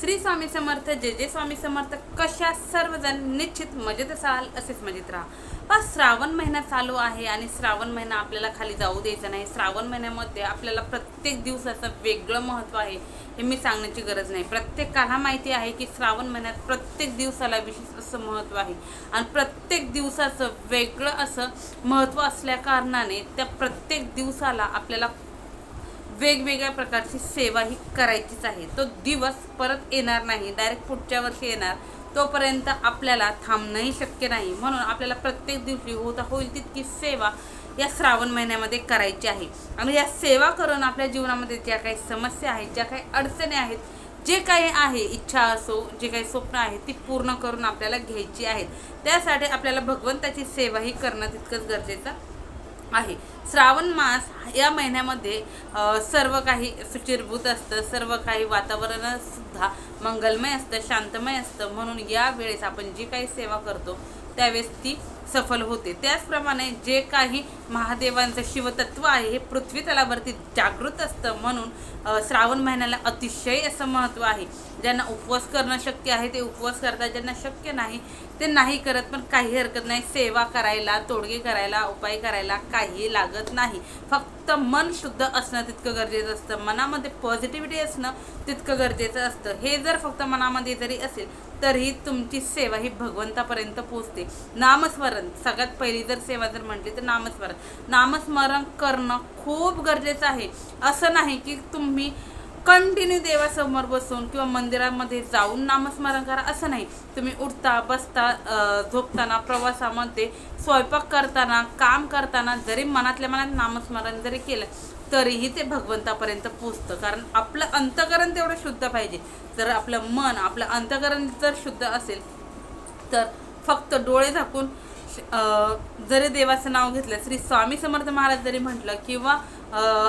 श्री स्वामी समर्थ जे जे स्वामी समर्थ. कशा सर्वजण निश्चित मजेत असाल असेच मजेत राहा. पण श्रावण महिना चालू आहे आणि श्रावण महिना आपल्याला खाली जाऊ द्यायचा नाही. श्रावण महिन्यामध्ये आपल्याला प्रत्येक दिवसाचं वेगळं महत्त्व आहे हे मी सांगण्याची गरज नाही. प्रत्येकाला माहिती आहे की श्रावण महिन्यात प्रत्येक दिवसाला विशेष असं महत्त्व आहे. आणि प्रत्येक दिवसाचं वेगळं असं महत्त्व असल्या कारणाने त्या प्रत्येक दिवसाला आपल्याला वेगवेगळ्या प्रकारची सेवा ही करायचीच आहे. तो दिवस परत येणार नाही डायरेक्ट पुढच्या वर्षी येणार. तोपर्यंत आपल्याला थांबणंही शक्य नाही. म्हणून आपल्याला प्रत्येक दिवशी होता होईल तितकी सेवा या श्रावण महिन्यामध्ये करायची आहे. आणि या सेवा करून आपल्या जीवनामध्ये ज्या काही समस्या आहेत ज्या काही अडचणी आहेत जे काही आहे इच्छा असो जे काही स्वप्न आहे ती पूर्ण करून आपल्याला घ्यायची आहेत. त्यासाठी आपल्याला भगवंताची सेवाही करणं तितकंच गरजेचं आहे. श्रावण मास या महिन्यामध्ये सर्व काही सुचिरभूत असतं. सर्व काही वातावरणसुद्धा मंगलमय असतं शांतमय असतं. म्हणून या वेळेस आपण जी काही सेवा करतो त्यावेळेस ती सफल होते. त्याचप्रमाणे जे काही महादेवांचं शिवतत्व आहे हे पृथ्वी तलावरती जागृत असतं म्हणून श्रावण महिन्याला अतिशय असं महत्त्व आहे. ज्यांना उपवास करणं शक्य आहे ते उपवास करतात. ज्यांना शक्य नाही ते नाही करत पण काही हरकत नाही. सेवा करायला तोडगे करायला उपाय करायला काही लागत नाही. फक्त मन शुद्ध असणं तितकं गरजेचं असतं. मनामध्ये पॉझिटिव्हिटी असणं तितकं गरजेचं असतं. हे जर फक्त मनामध्ये जरी असेल तरीही तुमची सेवा ही भगवंतापर्यंत पोचते नामस्मरण सगळ्यात पहिली जर सेवा जर म्हटली तर नामस्मरण. नामस्मरण करणं खूप गरजेचं आहे. असं नाही की तुम्ही कंटिन्यू देवासमोर बसून किंवा मंदिरामध्ये जाऊन नामस्मरण करा. असं नाही. तुम्ही उठता बसता झोपताना प्रवासामध्ये स्वयंपाक करताना काम करताना जरी मनातल्या मनात नामस्मरण जरी केलं तरीही ते भगवंतापर्यंत पोचतं कारण आपलं अंतकरण तेवढं शुद्ध पाहिजे. जर आपलं मन आपलं अंतकरण जर शुद्ध असेल तर फक्त डोळे झाकून जरी देवाचं नाव घेतलं श्री स्वामी समर्थ महाराज जरी म्हटलं किंवा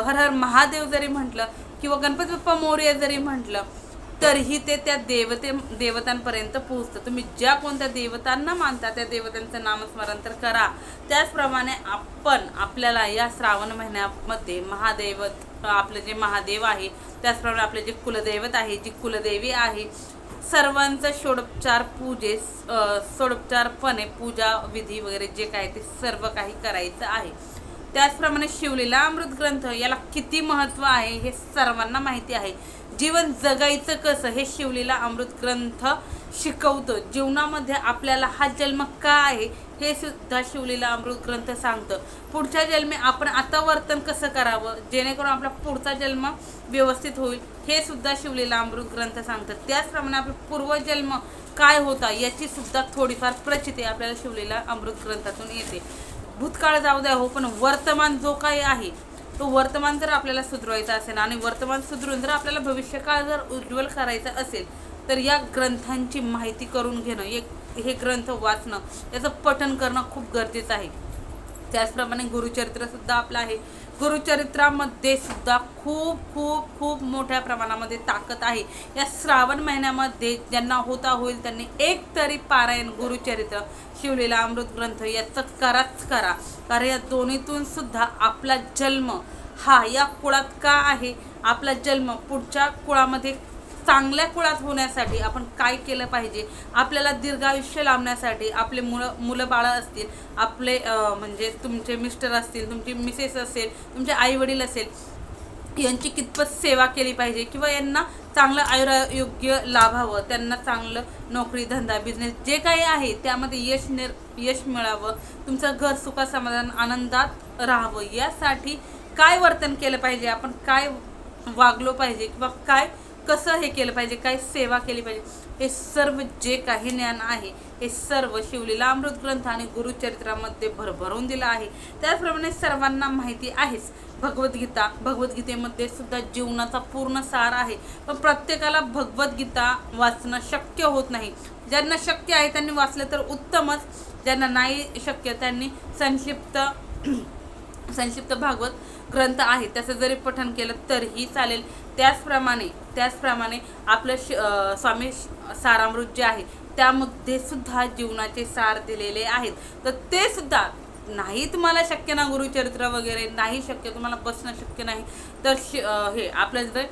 हर हर महादेव जरी म्हटलं किंवा गणपती बाप्पा मोर्य जरी म्हटलं तरीही ते त्या देवते देवतांपर्यंत पोहोचतं. तुम्ही ज्या कोणत्या देवतांना मानता त्या देवतांचं नामस्मरण तर करा. त्याचप्रमाणे आपण आपल्याला या श्रावण महिन्यामध्ये महादेव आपलं जे महादेव आहे त्याचप्रमाणे आपले जे कुलदैवत आहे जी कुलदेवी आहे सर्वांचं षोडोपचार पूजे षोडोपचारपणे पूजा विधी वगैरे जे काय ते सर्व काही करायचं आहे. त्याचप्रमाणे शिवलीला अमृत ग्रंथ याला किती महत्त्व आहे हे सर्वांना माहिती आहे. जीवन जगायचं कसं हे शिवलीला अमृत ग्रंथ शिकवतो. जीवनामध्ये आपल्याला हा जन्म का आहे हे सुद्धा शिवलीला अमृत ग्रंथ सांगतं. पुढच्या जन्मी आपण आता वर्तन कसं करावं? जेणेकरून आपला पुढचा जन्म व्यवस्थित होईल हे सुद्धा शिवलीला अमृत ग्रंथ सांगतं. त्याचप्रमाणे आपला पूर्वजन्म काय होता याची सुद्धा थोडीफार प्रचिती आपल्याला शिवलीला अमृत ग्रंथातून येते. भूतकाळ जाऊ द्या हो पण वर्तमान जो काही आहे तो वर्तमान जर आपल्याला सुधरवायचा असेल आणि वर्तमान सुधरून जर आपल्याला भविष्यकाळ जर उज्ज्वल करायचा असेल तर या ग्रंथांची माहिती करून घेणं एक हे ग्रंथ वाचणं याचं पठन करणं खूप गरजेचं आहे. त्याचप्रमाणे गुरुचरित्रसुद्धा आपलं आहे. गुरुचरित्रामध्ये सुद्धा खूप खूप खूप मोठ्या प्रमाणामध्ये ताकद आहे. या श्रावण महिन्यामध्ये ज्यांना होता होईल त्यांनी एक तरी पारायण गुरुचरित्र शिवलेला अमृत ग्रंथ याचं कराच करा. कारण या दोन्हीतून सुद्धा आपला जन्म हा या कुळात का आहे? आपला जन्म पुढच्या कुळामध्ये चांगल्या कुळात होण्यासाठी आपण काय केलं पाहिजे? आपल्याला दीर्घायुष्य लाभण्यासाठी आपले मुलं मुलं बाळं असतील आपले म्हणजे तुमचे मिस्टर असतील तुमची मिसेस असेल तुमचे आईवडील असेल यांची कितपत सेवा केली पाहिजे? किंवा यांना चांगलं आयुरायोग्य लाभावं त्यांना चांगलं नोकरी धंदा बिझनेस जे काही आहे त्यामध्ये यश निर यश मिळावं तुमचं घर सुखा समाधान आनंदात राहावं यासाठी काय वर्तन केलं पाहिजे? आपण काय वागलो पाहिजे? किंवा काय कसं हे केलं पाहिजे काय सेवा केली पाहिजे हे सर्व जे काही ज्ञान आहे हे सर्व शिवलीला अमृत ग्रंथ आणि गुरुचरित्रामध्ये भरभरून दिलं आहे. त्याचप्रमाणे सर्वांना माहिती आहेच भगवद्गीता भगवद्गीतेमध्ये सुद्धा जीवनाचा पूर्ण सार आहे. पण प्रत्येकाला भगवद्गीता वाचणं शक्य होत नाही. ज्यांना शक्य आहे त्यांनी वाचलं तर उत्तमच. ज्यांना नाही शक्य त्यांनी संक्षिप्त संक्षिप्त भागवत ग्रंथ आहे. त्याचं जरी पठण केलं तरीही चालेल. त्याचप्रमाणे त्याचप्रमाणे आपलं श स्वामी सारामृत जे आहे त्यामध्ये सुद्धा जीवनाचे सार दिलेले आहेत. तर ते सुद्धा नाही तुम्हाला शक्य ना गुरुचरित्र वगैरे नाही शक्य तुम्हाला बसणं शक्य नाही. तर श हे आपलं जे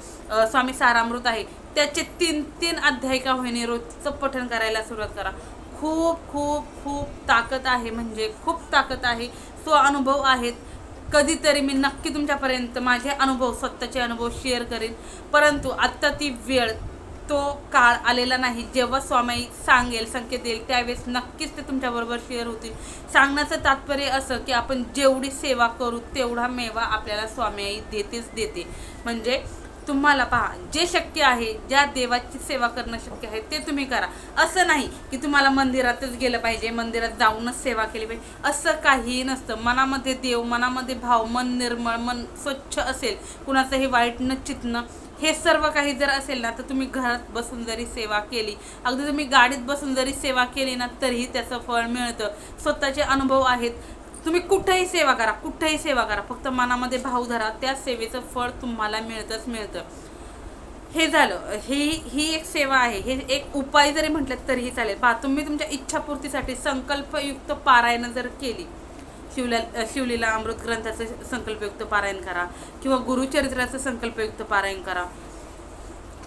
स्वामी सारामृत आहे त्याचे तीन तीन अध्याय का होईने रोजचं पठण करायला सुरुवात करा. खूप खूप खूप ताकद आहे म्हणजे खूप ताकद आहे. तो अनुभव आहेत. कधीतरी मी नक्की तुमच्यापर्यंत माझे अनुभव स्वतःचे अनुभव शेअर करेन. परंतु आत्ता ती वेळ तो काळ आलेला नाही. जेव्हा स्वामी सांगेल संकेत देईल त्यावेळेस नक्कीच ते तुमच्याबरोबर शेअर होतील. सांगण्याचं तात्पर्य असं की आपण जेवढी सेवा करू तेवढा मेवा आपल्याला स्वामी आई देतेच देते. म्हणजे तुम्हाला पहा जे शक्य आहे ज्या देवाची सेवा करणं शक्य आहे ते तुम्ही करा. असं नाही की तुम्हाला मंदिरातच गेलं पाहिजे मंदिरात जाऊनच सेवा केली पाहिजे. असं काहीही नसतं. मनामध्ये देव मनामध्ये भाव मन निर्मळ मन स्वच्छ असेल कुणाचंही वाईट न चितणं हे सर्व काही जर असेल ना तर तुम्ही घरात बसून जरी सेवा केली अगदी तुम्ही गाडीत बसून जरी सेवा केली ना तरीही त्याचं फळ मिळतं. स्वतःचे अनुभव आहेत. तुम्ही कुठेही सेवा करा कुठेही सेवा करा. फक्त मनामध्ये भाव धरा त्या सेवेचं फळ तुम्हाला मिळतंच मिळतं. हे झालं. ही ही एक सेवा आहे. हे एक उपाय जरी म्हटलं तरीही चालेल. पहा तुम्ही तुमच्या इच्छापूर्तीसाठी संकल्पयुक्त पारायण जर केली शिवला शिवलीला अमृत ग्रंथाचं संकल्पयुक्त पारायण करा किंवा गुरुचरित्राचं संकल्पयुक्त पारायण करा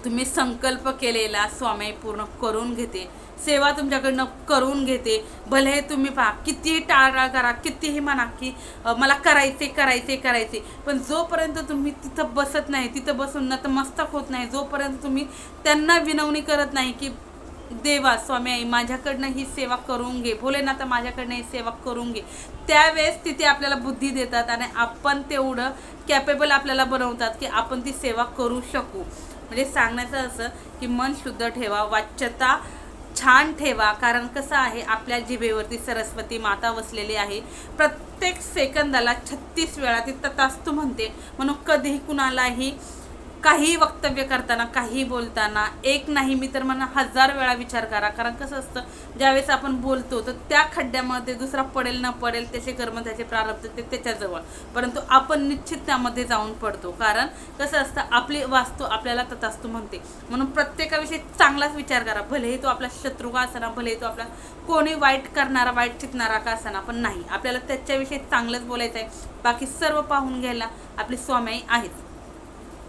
तुम्ही संकल्प केलेला स्वामी पूर्ण करून घेते. सेवा तुमच्याकडनं करून घेते. भले तुम्ही पहा कितीही टाळाटाळ करा कितीही म्हणा की मला करायचे करायचे करायचे. पण जोपर्यंत तुम्ही तिथं बसत नाही तिथं बसून नतमस्तक होत नाही जोपर्यंत तुम्ही त्यांना विनवणी करत नाही की देवा स्वामी आई माझ्याकडनं ही सेवा करून घे. भोलेनाथ माझ्याकडनं ही सेवा करून घे. त्यावेळेस तिथे आपल्याला बुद्धी देतात आणि आपण तेवढं कॅपेबल आपल्याला बनवतात की आपण ती सेवा करू शकू. म्हणजे सांगण्याचं असं की मन शुद्ध ठेवा वाच्यता छान ठेवा. कारण कसं आहे आपल्या जिभेवरती सरस्वती माता वसलेली आहे. प्रत्येक सेकंदाला छत्तीस वेळा ती ततास्तू म्हणते. म्हणून कधीही कुणालाही काही वक्तव्य करताना काही बोलताना एक नाही मी तर म्हणा हजार वेळा विचार करा. कारण कसं असतं ज्यावेळेस आपण बोलतो तर त्या खड्ड्यामध्ये दुसरा पडेल न पडेल त्याचे कर्म त्याचे प्रारब्ध ते त्याच्याजवळ. परंतु आपण निश्चित त्यामध्ये जाऊन पडतो. कारण कसं असतं आपली वास्तू आपल्याला तथास्तू म्हणते. म्हणून प्रत्येकाविषयी चांगलाच विचार करा. भलेही तो आपला शत्रू का असाना भलेही तो आपला कोणी वाईट करणारा वाईट चितणारा का असाना पण नाही. आपल्याला त्याच्याविषयी चांगलंच बोलायचं आहे बाकी सर्व पाहून घ्यायला आपली स्वामी आहेत.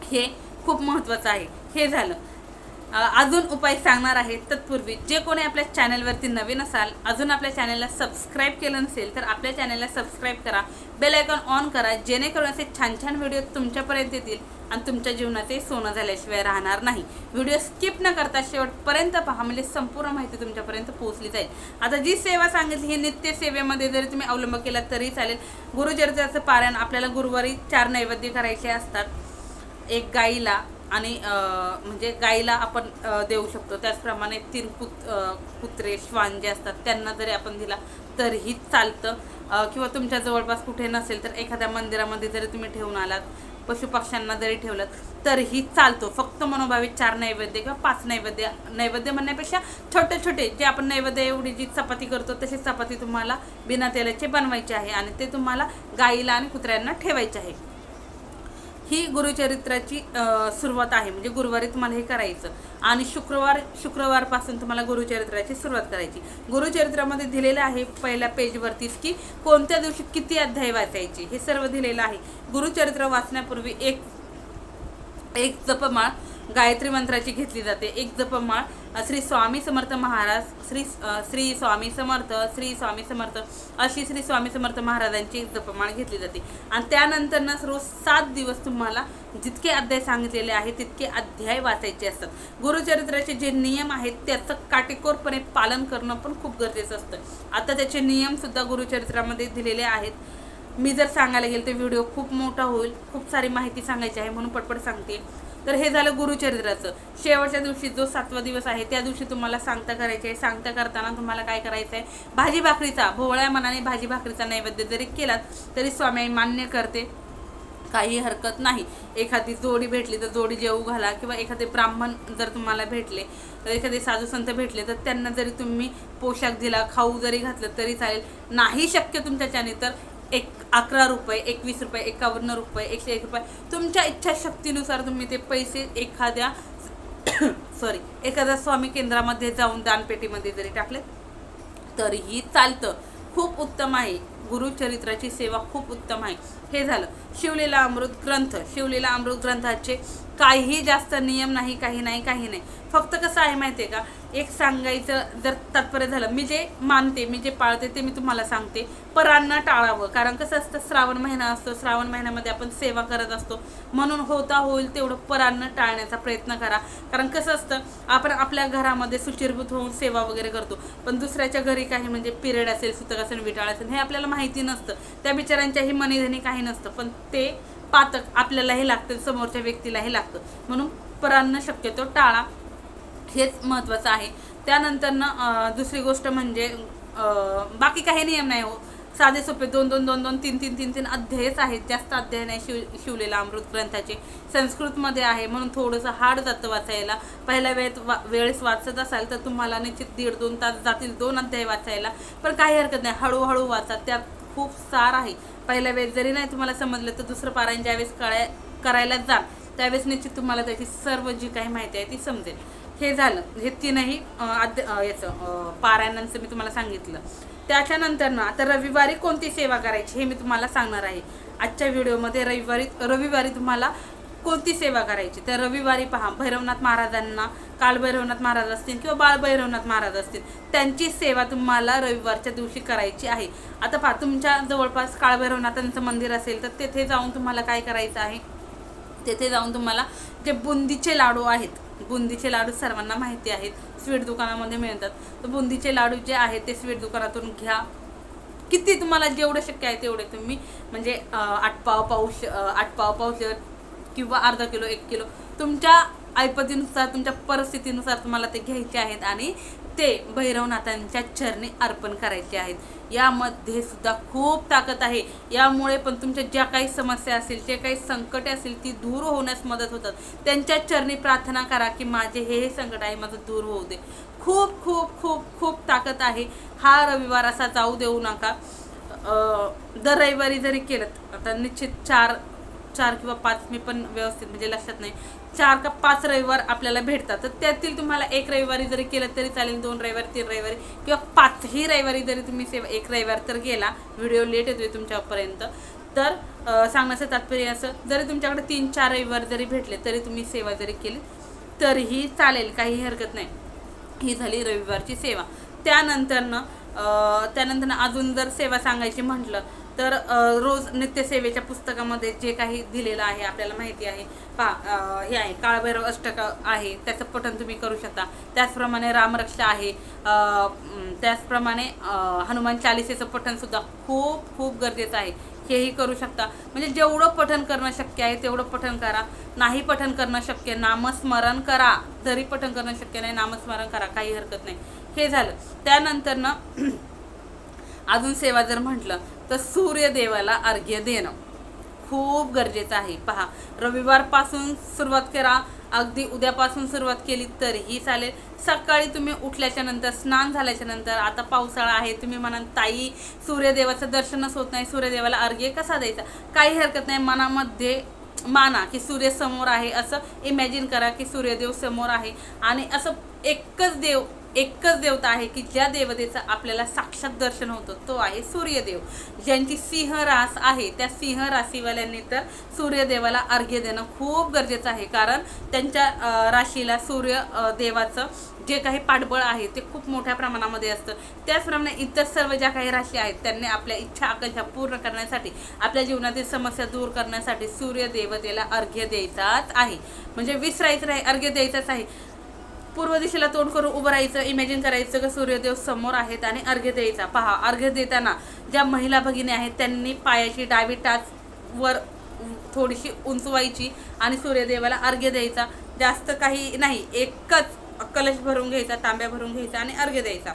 हे खूप महत्त्वाचं आहे. हे झालं. अजून उपाय सांगणार आहे तत्पूर्वी जे कोणी आपल्या चॅनलवरती नवीन असाल अजून आपल्या चॅनलला सबस्क्राईब केलं नसेल तर आपल्या चॅनलला सबस्क्राईब करा. बेल आयकॉन ऑन करा जेणेकरून असे छान छान व्हिडिओ तुमच्यापर्यंत येतील आणि तुमच्या जीवनाचे सोनं झाल्याशिवाय राहणार नाही. व्हिडिओ स्किप न करता शेवटपर्यंत पहा म्हणजे संपूर्ण माहिती तुमच्यापर्यंत पोहोचली जाईल. आता जी सेवा सांगितली ही नित्य सेवेमध्ये जरी तुम्ही अवलंब केला तरी चालेल. गुरुचरित्राचं पारायण आपल्याला गुरुवारी चार नैवेद्य करायचे असतात. एक गाईला आणि म्हणजे गाईला आपण देऊ शकतो. त्याचप्रमाणे तीन कुत कुत्रे श्वान जे असतात त्यांना जरी आपण दिला तरीही चालतं. किंवा तुमच्या जवळपास कुठे नसेल तर एखाद्या मंदिरामध्ये जरी तुम्ही ठेवून आलात पशुपक्ष्यांना जरी ठेवलं तरीही चालतो. फक्त मनोभावे चार नैवेद्य किंवा पाच नैवेद्य नैवेद्य म्हणण्यापेक्षा छोटे छोटे जे आपण नैवेद्य एवढी जी चपाती करतो तशी चपाती तुम्हाला बिना तेलाचे बनवायची आहे आणि ते तुम्हाला गाईला आणि कुत्र्यांना ठेवायचे आहे. ही गुरुचरित्राची सुरुवात आहे. म्हणजे गुरुवारी तुम्हाला हे करायचं आणि शुक्रवार शुक्रवारपासून तुम्हाला गुरुचरित्राची सुरुवात करायची. गुरुचरित्रामध्ये दिलेलं आहे पहिल्या पेजवरतीच की कोणत्या दिवशी किती अध्याय वाचायचे हे सर्व दिलेलं आहे. गुरुचरित्र वाचण्यापूर्वी एक एक जपमाळ गायत्री मंत्राची घेतली जाते. एक जपमाळ श्री स्वामी समर्थ महाराज श्री श्री स्वामी समर्थ श्री स्वामी समर्थ अशी श्री स्वामी समर्थ महाराजांची एक जपमाळ घेतली जाते. आणि त्यानंतर ना रोज सात दिवस तुम्हाला जितके अध्याय सांगितलेले आहेत तितके अध्याय वाचायचे असतात. गुरुचरित्राचे जे नियम आहेत त्याचं काटेकोरपणे पालन करणं पण खूप गरजेचं असतं. आता त्याचे नियमसुद्धा गुरुचरित्रामध्ये दिलेले आहेत. मी जर सांगायला गेले तर व्हिडिओ खूप मोठा होईल खूप सारी माहिती सांगायची आहे म्हणून पटपट सांगते. तर हे झालं गुरुचरित्राचं. शेवटच्या दिवशी जो सातवा दिवस आहे त्या दिवशी तुम्हाला सांगता करायचे आहे. सांगता करताना तुम्हाला काय करायचं आहे? भाजी भाकरीचा भोवळ्या मनाने भाजी भाकरीचा नैवेद्य जरी केलात तरी स्वामी मान्य करते काही हरकत नाही. एखादी जोडी भेटली तर जोडी जेऊ घाला किंवा एखादे ब्राह्मण जर तुम्हाला भेटले तर एखादे साधू संत भेटले तर त्यांना जरी तुम्ही पोशाख दिला खाऊ जरी घातलं तरी चालेल. नाही शक्य तुमच्याच्याने तर एक अकरा रुपये एकवीस रुपये एकावन्न रुपये एकशे एक रुपये. तुमच्या इच्छाशक्तीनुसार तुम्ही ते पैसे एखाद्या सॉरी एखाद्या स्वामी केंद्रामध्ये जाऊन दानपेटीमध्ये जरी टाकले तरीही चालतं. खूप उत्तम आहे. गुरुचरित्राची सेवा खूप उत्तम आहे. हे झालं. शिवलेला अमृत ग्रंथ. शिवलेला अमृत ग्रंथाचे काहीही जास्त नियम नाही काही नाही काही नाही. फक्त कसं आहे माहिती आहे का? एक सांगायचं जर तात्पर्य झालं मी जे मानते मी जे पाळते ते मी तुम्हाला सांगते. परांना टाळावं. कारण कसं असतं श्रावण महिना असतो श्रावण महिन्यामध्ये आपण सेवा करत असतो. म्हणून होता होईल तेवढं परांना टाळण्याचा प्रयत्न करा. कारण कसं असतं आपण आपल्या घरामध्ये सुचिरभूत होऊन सेवा वगैरे करतो. पण दुसऱ्याच्या घरी काही म्हणजे पिरियड असेल सुतक असेल विटाळ असेल हे आपल्याला माहिती नसतं. त्या बिचारांच्याही मनीधनी काही नसतं. पण ते पातक आपल्यालाही लागतं समोरच्या व्यक्तीलाही लागतं. म्हणून परांना शक्यतो टाळा. हेच महत्त्वाचं आहे. त्यानंतर ना दुसरी गोष्ट म्हणजे बाकी काही नियम नाही हो. साधे सोपे दोन दोन दोन दोन तीन तीन तीन तीन अध्यायच आहेत. जास्त अध्याय नाही शिव शिवलेला अमृत ग्रंथाचे. संस्कृतमध्ये आहे म्हणून थोडंसं हार्ड जातं वाचायला. पहिल्या वेळेत वा वेळेस वाचत असाल तर तुम्हाला निश्चित दीड दोन तास जातील दोन अध्याय वाचायला. पण काही हरकत नाही. हळूहळू वाचा. त्यात खूप सार आहे. पहिल्या वेळेस जरी नाही तुम्हाला समजलं तर दुसरं पारायण ज्यावेळेस कळाय करायला जाल त्यावेळेस निश्चित तुम्हाला त्याची सर्व जी काही माहिती आहे ती समजेल. हे झालं. हे तीनही आद अध्य याचं पारायणांचं मी तुम्हाला सांगितलं. त्याच्यानंतर ना आता रविवारी कोणती सेवा करायची हे मी तुम्हाला सांगणार आहे. आजच्या व्हिडिओमध्ये रविवारी रविवारी तुम्हाला कोणती सेवा करायची? तर रविवारी पहा भैरवनाथ महाराजांना कालभैरवनाथ महाराज असतील किंवा बाळभैरवनाथ महाराज असतील त्यांची सेवा तुम्हाला रविवारच्या दिवशी करायची आहे. आता पहा तुमच्या जवळपास काळभैरवनाथांचं मंदिर असेल तर तेथे जाऊन तुम्हाला काय करायचं आहे? तेथे जाऊन तुम्हाला जे बुंदीचे लाडू आहेत बुंदीचे लाडू सर्वांना माहिती आहेत स्वीट दुकानामध्ये मिळतात. तर बुंदीचे लाडू जे आहेत ते स्वीट दुकानातून घ्या. किती तुम्हाला जेवढं शक्य आहे तेवढे तुम्ही म्हणजे आठ पाव पाऊश आठ पाव पाऊश किंवा अर्धा किलो एक किलो तुमच्या ऐपतीनुसार तुमच्या परिस्थितीनुसार तुम्हाला ते घ्यायचे आहेत आणि ते भैरवनाथांच्या चरणी अर्पण करायचे आहेत. यामध्ये सुद्धा खूप ताकद आहे. यामुळे पण तुमच्या ज्या काही समस्या असतील जे काही संकटे असतील ती दूर होण्यास मदत होतात. त्यांच्या चरणी प्रार्थना करा की माझे हे हे संकट आहे माझं दूर होऊ दे. खूप खूप खूप खूप ताकद आहे. हा रविवार असा जाऊ देऊ नका. दर रविवारी जरी केलं आता निश्चित चार चार किंवा पाच मी पण व्यवस्थित म्हणजे लक्षात नाही. चार का पाच रविवार आपल्याला भेटतात. तर त्यातील तुम्हाला एक रविवारी जरी केलं तरी चालेल दोन रविवारी तीन रविवारी किंवा पाचही रविवारी जरी तुम्ही सेवा एक रविवार तर गेला व्हिडिओ लेट येतोय तुमच्यापर्यंत. तर सांगण्याचं तात्पर्य असं जरी तुमच्याकडे तीन चार रविवार जरी भेटले तरी तुम्ही सेवा जरी केली तरीही चालेल काही हरकत नाही. ही झाली रविवारची सेवा. त्यानंतरनं त्यानंतरनं त्यानंतर अजून जर सेवा सांगायची म्हटलं तर रोज नित्यसेवेच्या पुस्तकामध्ये जे काही दिलेलं आहे आपल्याला माहिती आहे पा हे आहे काळभैरव अष्टक आहे त्याचं पठण तुम्ही करू शकता. त्याचप्रमाणे रामरक्षा आहे त्याचप्रमाणे हनुमान चालिसेचं पठनसुद्धा खूप खूप गरजेचं आहे. हेही करू शकता. म्हणजे जेवढं पठण करणं शक्य आहे तेवढं पठण करा. नाही पठण करणं शक्य नामस्मरण करा. जरी पठण करणं शक्य नाही नामस्मरण करा काही हरकत नाही. हे झालं. त्यानंतर ना अजून सेवा जर म्हटलं तर सूर्यदेवाला अर्घ्य देणं खूप गरजेचं आहे. पहा रविवारपासून सुरुवात करा. अगदी उद्यापासून सुरुवात केली तरीही चालेल. सकाळी तुम्ही उठल्याच्या नंतर स्नान झाल्याच्यानंतर आता पावसाळा आहे तुम्ही म्हणाल ताई सूर्यदेवाचं दर्शनच होत नाही सूर्यदेवाला अर्घ्य कसा द्यायचा? काही हरकत नाही मनामध्ये माना की सूर्य समोर आहे असं इमॅजिन करा की सूर्यदेव समोर आहे. आणि असं एकच देव एकच देवता आहे की ज्या देवतेचं आपल्याला साक्षात दर्शन होतं तो आहे सूर्यदेव. ज्यांची सिंह रास आहे त्या सिंह राशीवाल्यांनी तर सूर्यदेवाला अर्घ्य देणं खूप गरजेचं आहे. कारण त्यांच्या राशीला सूर्य देवाचं जे काही पाठबळ आहे ते खूप मोठ्या प्रमाणामध्ये असतं. त्याचप्रमाणे इतर सर्व ज्या काही राशी आहेत त्यांनी आपल्या इच्छा आकांक्षा पूर्ण करण्यासाठी आपल्या जीवनातील समस्या दूर करण्यासाठी सूर्य देवतेला अर्घ्य द्यायचाच आहे. म्हणजे विसरायचं नाही अर्घ्य द्यायचाच आहे. पूर्व दिशेला तोंड करून उभं राहायचं इमॅजिन करायचं की सूर्यदेव समोर आहेत आणि अर्घ्य द्यायचा. पहा अर्घ्य देताना ज्या महिला भगिनी आहेत त्यांनी पायाची डावी टाच वर थोडीशी उंचवायची आणि सूर्यदेवाला अर्घ्य द्यायचा. जास्त काही नाही एकच कलश भरून घ्यायचा तांब्या भरून घ्यायचा आणि अर्घ्य द्यायचा.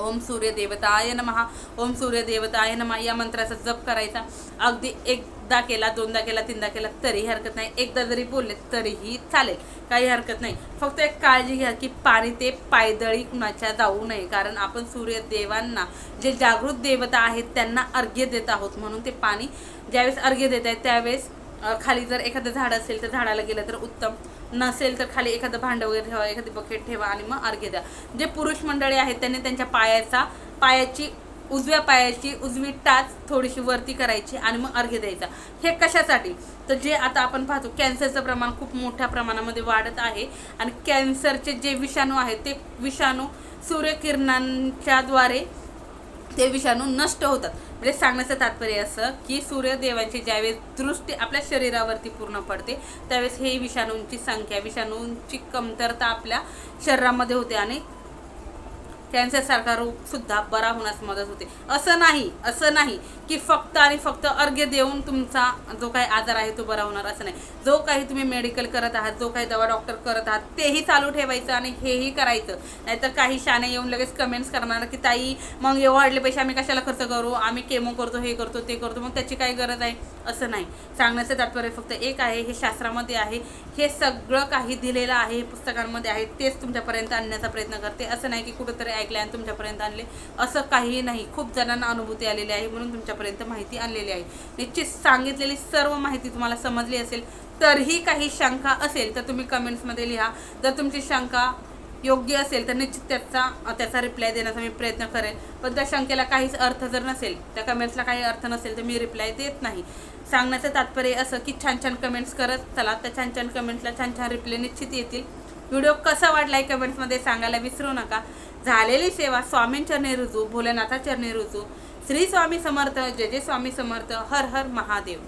ओम सूर्यदेवताय नमहा नमः. ओम सूर्यदेवताय नमहा या मंत्राचा जप करायचा. अगदी एकदा केला दोनदा केला तीनदा केला तरीही हरकत नाही. एकदा जरी बोलले तरीही चालेल. काही हरकत नाही. फक्त एक काळजी घ्या की पाणी ते पायदळी कुणाच्या जाऊ नये. कारण आपण सूर्यदेवांना जे जागृत देवता आहेत त्यांना अर्घ्य देत आहोत. म्हणून ते पाणी ज्यावेळेस अर्घ्य देत आहेत त्यावेळेस खाली जर एखादं झाड असेल तर झाडाला गेलं तर उत्तम. नसेल तर खाली एखादं भांडं वगैरे ठेवा एखादी बकेट ठेवा आणि मग अर्घ्य द्या. जे पुरुष मंडळी आहेत त्यांनी त्यांच्या पायाचा पायाची उजव्या पायाची उजवी टाच थोडीशी वरती करायची आणि मग अर्घ्य द्यायचा. हे कशासाठी? तर जे आता आपण पाहतो कॅन्सरचं प्रमाण खूप मोठ्या प्रमाणामध्ये वाढत आहे आणि कॅन्सरचे जे विषाणू आहेत ते विषाणू सूर्यकिरणांच्याद्वारे ते विषाणू नष्ट होतात. म्हणजे सांगण्याचं तात्पर्य असं की सूर्यदेवांची ज्यावेळेस दृष्टी आपल्या शरीरावरती पूर्ण पडते त्यावेळेस हे विषाणूंची संख्या विषाणूंची कमतरता आपल्या शरीरामध्ये होते आणि कॅन्सरसारखा रोग सुद्धा बरा होण्यास मदत होते. असं नाही असं नाही. की फक्त आणि फक्त अर्घ्य देऊन तुमचा जो काही आजार आहे तो बरा होणार असं नाही. जो काही तुम्ही मेडिकल करत आहात जो काही दवा डॉक्टर करत आहात तेही चालू ठेवायचं आणि हेही करायचं. नाहीतर काही शाने येऊन लगेच कमेंट्स करणार की ताई मग एवढे वाढले पैसे आम्ही कशाला खर्च करू? आम्ही केमो करतो हे करतो ते करतो मग त्याची काही गरज आहे? असं नाही. सांगण्याचं तात्पर्य फक्त एक आहे हे शास्त्रामध्ये आहे. हे सगळं काही दिलेलं आहे हे पुस्तकांमध्ये आहे तेच तुमच्यापर्यंत आणण्याचा प्रयत्न करते. असं नाही की कुठंतरी ऐकले आणि तुमच्यापर्यंत आणले. असं काहीही नाही. खूप जणांना अनुभूती आलेली आहे म्हणून तुमच्या तुमच्यापर्यंत माहिती आणलेली आहे. निश्चित सांगितलेली सर्व माहिती तुम्हाला समजली असेल तरीही काही शंका असेल तर तुम्ही कमेंट्समध्ये लिहा. जर तुमची शंका योग्य असेल तर निश्चित त्याचा त्याचा रिप्लाय देण्याचा मी प्रयत्न करेन. पण त्या शंकेला काहीच अर्थ जर नसेल त्या कमेंट्सला काही अर्थ नसेल तर मी रिप्लाय देत नाही. सांगण्याचं तात्पर्य असं की छान छान कमेंट्स करत चला. त्या छान छान कमेंट्सला छान छान रिप्लाय निश्चित येतील. व्हिडिओ कसा वाटलाय कमेंट्समध्ये सांगायला विसरू नका. झालेली सेवा स्वामींचरणी रुजू भोलेनाथाचरणी रुजू. श्री स्वामी समर्थ जय जय स्वामी समर्थ हर हर महादेव.